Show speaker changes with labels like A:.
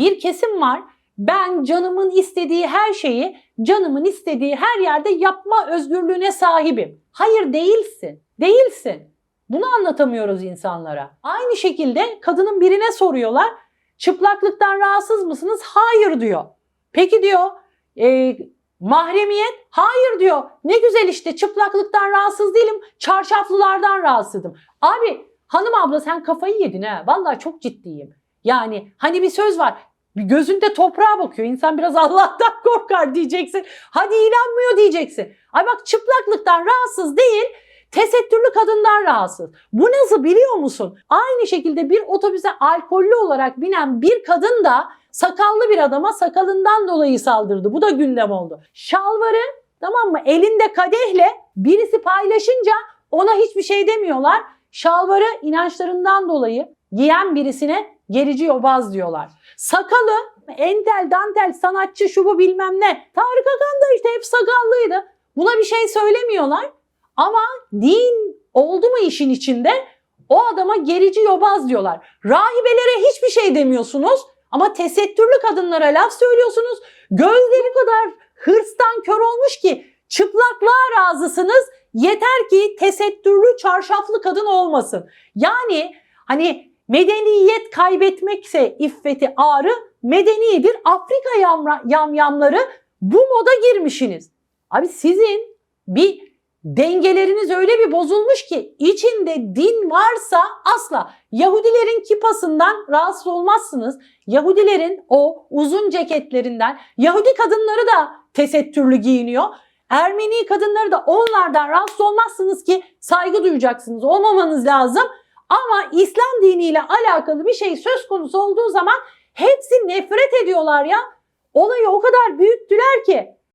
A: bir kesim var. Ben canımın istediği her şeyi canımın istediği her yerde yapma özgürlüğüne sahibim. Hayır değilsin. Değilsin. Bunu anlatamıyoruz insanlara. Aynı şekilde kadının birine soruyorlar. Çıplaklıktan rahatsız mısınız? Hayır diyor. Peki diyor e, mahremiyet? Hayır diyor. Ne güzel işte çıplaklıktan rahatsız değilim. Çarşaflılardan rahatsızım. Abi hanım abla sen kafayı yedin ha. Vallahi çok ciddiyim. Yani hani bir söz var. Bir gözünde toprağa bakıyor. İnsan biraz Allah'tan korkar diyeceksin. Hadi inanmıyor diyeceksin. Ay bak çıplaklıktan rahatsız değil. Tesettürlü kadından rahatsız. Bu nasıl biliyor musun? Aynı şekilde bir otobüse alkollü olarak binen bir kadın da sakallı bir adama sakalından dolayı saldırdı. Bu da gündem oldu. Şalvarı tamam mı elinde kadehle birisi paylaşınca ona hiçbir şey demiyorlar. Şalvarı inançlarından dolayı giyen birisine gerici yobaz diyorlar. Sakalı entel dantel sanatçı şu bu bilmem ne. Tarık Akan da işte hep sakallıydı. Buna bir şey söylemiyorlar. Ama din oldu mu işin içinde o adama gerici yobaz diyorlar. Rahibelere hiçbir şey demiyorsunuz ama tesettürlü kadınlara laf söylüyorsunuz. Gözleri kadar hırstan kör olmuş ki çıplaklığa razısınız. Yeter ki tesettürlü çarşaflı kadın olmasın. Yani hani medeniyet kaybetmekse iffeti ağrı medenidir. Afrika yamra- yamyamları bu moda girmişsiniz. Abi sizin bir dengeleriniz öyle bir bozulmuş ki içinde din varsa asla Yahudilerin kipasından rahatsız olmazsınız. Yahudilerin o uzun ceketlerinden Yahudi kadınları da tesettürlü giyiniyor. Ermeni kadınları da onlardan rahatsız olmazsınız ki saygı duyacaksınız. Olmamanız lazım. Ama İslam diniyle alakalı bir şey söz konusu olduğu zaman hepsi nefret ediyorlar ya. Olayı o kadar büyüttüler ki